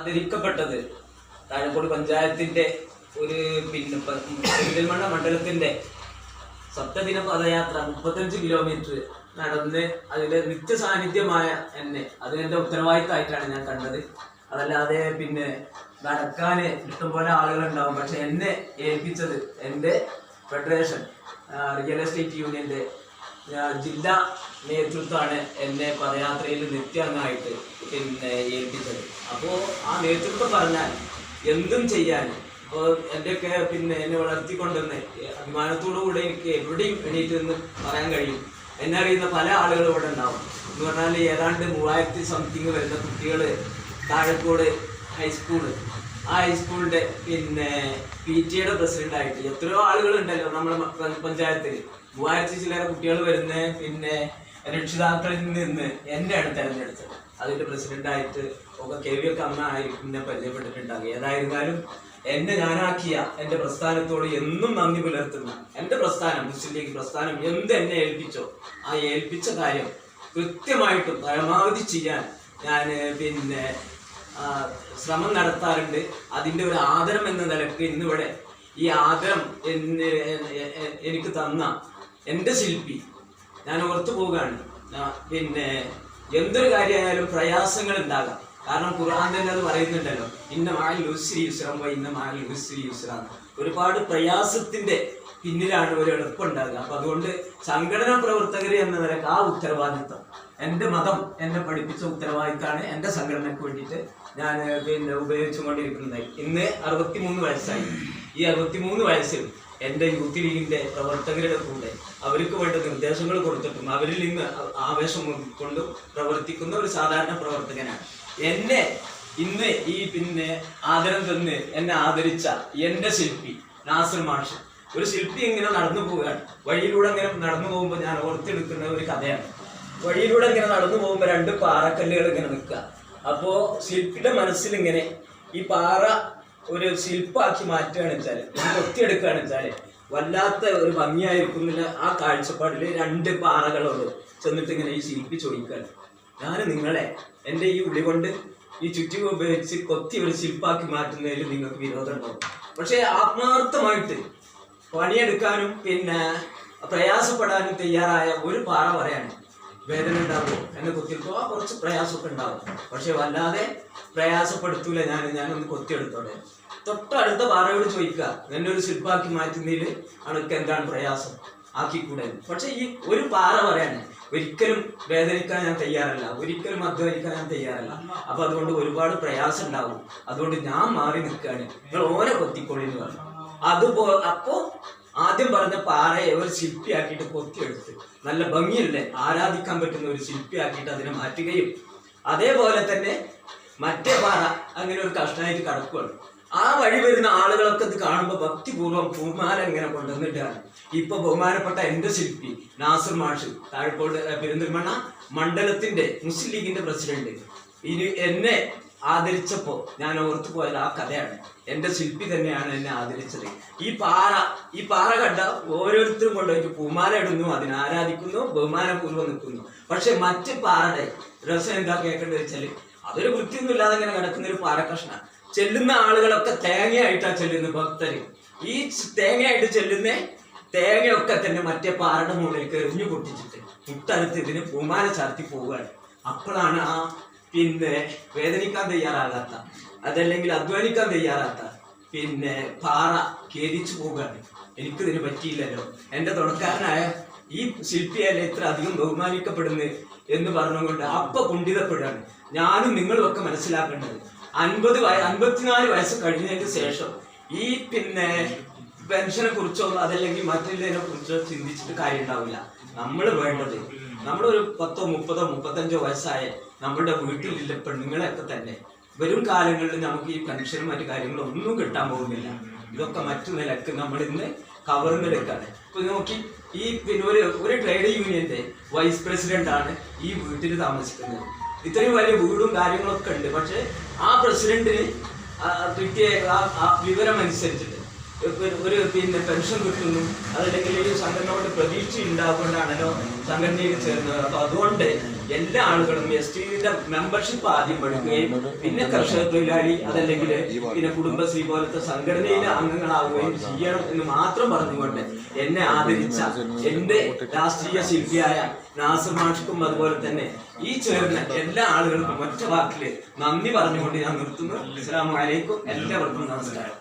ആദരിക്കപ്പെട്ടത് താഴെക്കോട് പഞ്ചായത്തിന്റെ ഒരു പിന്നെ പെരിന്തൽമണ്ണ മണ്ഡലത്തിന്റെ സപ്തദിന പദയാത്ര മുപ്പത്തഞ്ച് കിലോമീറ്റർ നടന്ന് അതിലെ നിത്യ സാന്നിധ്യമായ എന്നെ അത് എന്റെ ഉത്തരവാദിത്തമായിട്ടാണ് ഞാൻ കണ്ടത്. അതല്ലാതെ പിന്നെ നടക്കാൻ ഇഷ്ടംപോലെ ആളുകളുണ്ടാവും. പക്ഷെ എന്നെ ഏൽപ്പിച്ചത് എന്റെ ഫെഡറേഷൻ റിയൽ എസ്റ്റേറ്റ് യൂണിയന്റെ ജില്ലാ നേതൃത്വമാണ് എന്നെ പദയാത്രയിൽ നിത്യാംഗമായിട്ട് പിന്നെ ഏൽപ്പിച്ചത്. അപ്പോൾ ആ നേതൃത്വം പറഞ്ഞാൽ എന്തും ചെയ്യാൻ അപ്പോൾ എന്റെയൊക്കെ പിന്നെ എന്നെ വളർത്തിക്കൊണ്ടുവന്ന് അഭിമാനത്തോടു കൂടെ എനിക്ക് എവിടെയും എണീറ്റ് നിന്ന് പറയാൻ കഴിയും. എന്നെ അറിയുന്ന പല ആളുകളും ഇവിടെ ഉണ്ടാവും. എന്ന് പറഞ്ഞാൽ ഏതാണ്ട് മൂവായിരത്തി സംതിങ് വരുന്ന കുട്ടികൾ താഴെക്കോട് ഹൈസ്കൂൾ ഹൈസ്കൂളിന്റെ പിന്നെ പി ടി എയുടെ പ്രസിഡന്റ് ആയിട്ട് എത്രയോ ആളുകൾ ഉണ്ടല്ലോ നമ്മുടെ പഞ്ചായത്തിൽ. മൂവായിരത്തി ചില്ലറ കുട്ടികൾ വരുന്ന പിന്നെ രക്ഷിതാക്കളിൽ നിന്ന് എന്നെയാണ് തെരഞ്ഞെടുത്തത്. അതിന്റെ പ്രസിഡന്റായിട്ട് ഒക്കെ കെ വി ഒക്കെ അമ്മ എന്നെ പരിചയപ്പെട്ടിട്ടുണ്ടാകും. ഏതായിരുന്നാലും എന്നെ ഞാനാക്കിയ എന്റെ പ്രസ്ഥാനത്തോട് എന്നും നന്ദി പുലർത്തുന്നു. എന്റെ പ്രസ്ഥാനം മുസ്ലിം ലീഗ് പ്രസ്ഥാനം എന്ത് എന്നെ ഏൽപ്പിച്ചോ ആ ഏൽപ്പിച്ച കാര്യം കൃത്യമായിട്ടും പരമാവധി ചെയ്യാൻ ഞാൻ പിന്നെ ശ്രമം നടത്താറുണ്ട്. അതിന്റെ ഒരു ആദരം എന്ന നിലയ്ക്ക് ഇന്നിവിടെ ഈ ആദരം എനിക്ക് തന്ന എന്റെ ശില്പി ഞാൻ ഓർത്തു പോവുകയാണ്. പിന്നെ എന്തൊരു കാര്യമായാലും പ്രയാസങ്ങൾ ഉണ്ടാകാം. കാരണം ഖുർആൻ തന്നെ അത് പറയുന്നുണ്ടല്ലോ. ഇന്ന മാൽ ലുസ്രി യുസ്രം ഇന്ന മാൽ ലുസ്രി യുസ്രാന്ന് ഒരുപാട് പ്രയാസത്തിന്റെ പിന്നിലാണ് ഒരു എളുപ്പമുണ്ടാകുക. അപ്പൊ അതുകൊണ്ട് സംഘടനാ പ്രവർത്തകർ എന്ന നിലയ്ക്ക് ആ ഉത്തരവാദിത്വം. എന്റെ മതം എന്നെ പഠിപ്പിച്ച ഉത്തരവാദിത്തമാണ് എന്റെ സംഘടനയ്ക്ക് വേണ്ടിയിട്ട് ഞാൻ പിന്നെ ഉപയോഗിച്ചുകൊണ്ടിരിക്കുന്നത്. ഇന്ന് അറുപത്തിമൂന്ന് വയസ്സായി. ഈ അറുപത്തിമൂന്ന് വയസ്സിൽ എന്റെ യൂത്ത് ലീഗിന്റെ പ്രവർത്തകരുടെ കൂടെ അവർക്ക് വേണ്ട നിർദ്ദേശങ്ങൾ കൊടുത്തിട്ടും അവരിൽ നിന്ന് ആവേശം കൊണ്ടും പ്രവർത്തിക്കുന്ന ഒരു സാധാരണ പ്രവർത്തകനാണ്. എന്നെ ഇന്ന് ഈ പിന്നെ ആദരം തന്ന് എന്നെ ആദരിച്ച എന്റെ ശില്പി നാസർ മാഷ്. ഒരു ശില്പി ഇങ്ങനെ നടന്നു പോവുകയാണ്. വഴിയിലൂടെ ഇങ്ങനെ നടന്നു പോകുമ്പോൾ ഞാൻ ഓർത്തെടുക്കുന്ന ഒരു കഥയാണ്. വഴിയിലൂടെ ഇങ്ങനെ നടന്നു പോകുമ്പോൾ രണ്ട് പാറക്കല്ലുകൾ ഇങ്ങനെ നിൽക്കുക. അപ്പോൾ ശില്പിയുടെ മനസ്സിൽ ഇങ്ങനെ ഈ പാറ ഒരു ശില്പാക്കി മാറ്റുകയാണ് വെച്ചാൽ കൊത്തിയെടുക്കുകയാണ് വെച്ചാൽ വല്ലാത്ത ഒരു ഭംഗിയായിരിക്കും ആ കാഴ്ചപ്പാടിൽ രണ്ട് പാറകളോട് ചെന്നിട്ട് ഇങ്ങനെ ഈ ശില്പി ചോദിക്കുകയാണ്. ഞാൻ നിങ്ങളെ എന്റെ ഈ ഉള്ളി കൊണ്ട് ഈ ചുറ്റുക ഉപയോഗിച്ച് കൊത്തി ഒരു ശില്പാക്കി മാറ്റുന്നതിൽ നിങ്ങൾക്ക് വിരോധം ഉണ്ടാവും പക്ഷേ ആത്മാർത്ഥമായിട്ട് പണിയെടുക്കാനും പിന്നെ പ്രയാസപ്പെടാനും തയ്യാറായ ഒരു പാറ പറയാണ് വേദന ഉണ്ടാകുമോ എന്നെ കുത്തിയപ്പോൾ ആ കുറച്ച് പ്രയാസമൊക്കെ ഉണ്ടാവും. പക്ഷെ വല്ലാതെ പ്രയാസപ്പെടുത്തൂല ഞാൻ ഞാനൊന്ന് കൊത്തിയെടുത്തോടെ തൊട്ടടുത്ത പാറയോട് ചോദിക്കുക എന്നെ ഒരു ശില്പാക്കി മാറ്റുന്നതിൽ അണക്ക് എന്താണ് പ്രയാസം? ആക്കിക്കൂടെ? പക്ഷെ ഈ ഒരു പാറ പറയാണ് ഒരിക്കലും വേദനിക്കാൻ ഞാൻ തയ്യാറല്ല. ഒരിക്കലും അധ്വാനിക്കാൻ ഞാൻ തയ്യാറല്ല. അപ്പൊ അതുകൊണ്ട് ഒരുപാട് പ്രയാസം ഉണ്ടാവും അതുകൊണ്ട് ഞാൻ മാറി നിൽക്കുകയാണ്. നിങ്ങൾ ഓരോ കൊത്തിക്കൊള്ളി എന്ന് പറഞ്ഞു. അതുപോ അപ്പോ ആദ്യം പറഞ്ഞ പാറയെ ഒരു ശില്പിയാക്കിയിട്ട് കൊത്തിയെടുത്ത് നല്ല ഭംഗിയല്ലേ ആരാധിക്കാൻ പറ്റുന്ന ഒരു ശില്പിയാക്കിയിട്ട് അതിനെ മാറ്റുകയും അതേപോലെ തന്നെ മറ്റേ പാറ അങ്ങനെ ഒരു കഷ്ണമായിട്ട് കടക്കുകയാണ് ആ വഴി വരുന്ന ആളുകളൊക്കെ ഇത് കാണുമ്പോൾ ഭക്തിപൂർവം പൂമാല ഇങ്ങനെ കൊണ്ടുവന്നിട്ടാണ്. ഇപ്പൊ ബഹുമാനപ്പെട്ട എന്റെ ശില്പി നാസർ മാഷ് താഴെക്കോട് പെരിന്തൽമണ്ണ മണ്ഡലത്തിന്റെ മുസ്ലിം ലീഗിന്റെ പ്രസിഡന്റ്. ഇനി എന്നെ ആദരിച്ചപ്പോ ഞാൻ ഓർത്തു പോയത് ആ കഥയാണ്. എന്റെ ശില്പി തന്നെയാണ് എന്നെ ആദരിച്ചത്. ഈ പാറ ഈ പാറ കണ്ട ഓരോരുത്തരും കൊണ്ടുപോയിട്ട് പൂമാല ഇടുന്നു അതിനെ ആരാധിക്കുന്നു ബഹുമാനപൂർവം നിൽക്കുന്നു. പക്ഷെ മറ്റ് പാറയുടെ രസം എന്താ കേൾക്കേണ്ടത് വെച്ചാൽ അതൊരു വൃത്തിയൊന്നും ഇല്ലാതെ ഇങ്ങനെ കിടക്കുന്ന ഒരു പാറക്കഷ്ണ. ചെല്ലുന്ന ആളുകളൊക്കെ തേങ്ങയായിട്ടാ ചെല്ലുന്നത് ഭക്തര്. ഈ തേങ്ങയായിട്ട് ചെല്ലുന്ന തേങ്ങയൊക്കെ തന്നെ മറ്റേ പാറയുടെ മുകളിലേക്ക് എറിഞ്ഞു പൊട്ടിച്ചിട്ട് മുട്ടടുത്ത് ഇതിന് പൂമാല ചാർത്തി പോവുകയാണ്. അപ്പോഴാണ് ആ പിന്നെ വേദനിക്കാൻ തയ്യാറാകാത്ത അതല്ലെങ്കിൽ അധ്വാനിക്കാൻ തയ്യാറാത്ത പിന്നെ പാറ ഖേദിച്ചു പോവുകയാണ്. എനിക്കിതിന് പറ്റിയില്ലല്ലോ. എന്റെ തുടക്കാരനായ ഈ ശില്പിയല്ലേ ഇത്ര അധികം ബഹുമാനിക്കപ്പെടുന്നത് എന്ന് പറഞ്ഞുകൊണ്ട് അപ്പ കുണ്ഠിതപ്പെടുകയാണ്. ഞാനും നിങ്ങളും ഒക്കെ മനസ്സിലാക്കേണ്ടത് അൻപത് വയ അൻപത്തിനാല് വയസ്സ് കഴിഞ്ഞതിന് ശേഷം ഈ പിന്നെ പെൻഷനെ കുറിച്ചോ അതല്ലെങ്കിൽ മറ്റുള്ളതിനെ കുറിച്ചോ ചിന്തിച്ചിട്ട് കാര്യം ഉണ്ടാവില്ല നമ്മൾ വേണ്ടത് നമ്മളൊരു പത്തോ മുപ്പതോ മുപ്പത്തഞ്ചോ വയസ്സായ നമ്മുടെ വീട്ടിലുള്ള പെണ്ണുങ്ങളെയൊക്കെ തന്നെ വരും കാലങ്ങളിൽ നമുക്ക് ഈ പെൻഷനും മറ്റു കാര്യങ്ങളും ഒന്നും കിട്ടാൻ പോകുന്നില്ല. ഇതൊക്കെ മറ്റു നിലയ്ക്ക് നമ്മൾ ഇന്ന് കവർന്നെടുക്കാണ്. ഇപ്പൊ നോക്കി ഈ പിന്നെ ഒരു ഒരു ട്രേഡ് യൂണിയന്റെ വൈസ് പ്രസിഡന്റ് ആണ് ഈ വീട്ടിൽ താമസിക്കുന്നത്. ഇത്രയും വലിയ വീടും കാര്യങ്ങളൊക്കെ ഉണ്ട്. പക്ഷെ ആ പ്രസിഡന്റിന് കിട്ടിയ ആ വിവരം അനുസരിച്ചിട്ട് ഒരു- ഒരു പിന്നെ പെൻഷൻ കിട്ടുന്നു. അതല്ലെങ്കിൽ ഈ സംഘടനയോട് പ്രതീക്ഷ ഉണ്ടാകൊണ്ടാണല്ലോ സംഘടനയിൽ ചേർന്നത് അപ്പൊ അതുകൊണ്ട് എല്ലാ ആളുകളും എസ് ടിയുടെ മെമ്പർഷിപ്പ് ആദ്യം എടുക്കുകയും പിന്നെ കർഷക തൊഴിലാളി അതല്ലെങ്കിൽ പിന്നെ കുടുംബശ്രീ പോലത്തെ സംഘടനയിലെ അംഗങ്ങളാവുകയും ചെയ്യണം എന്ന് മാത്രം പറഞ്ഞുകൊണ്ട് എന്നെ ആദരിച്ച എന്റെ രാഷ്ട്രീയ ശില്പിയായ നാസർ മാഷ്ക്കും അതുപോലെ തന്നെ ഈ ചേർന്ന എല്ലാ ആളുകൾക്കും ഒറ്റ വാക്കിൽ നന്ദി പറഞ്ഞുകൊണ്ട് ഞാൻ നിർത്തുന്നു. അസ്സാം വലൈക്കും എല്ലാവർക്കും നമസ്കാരം.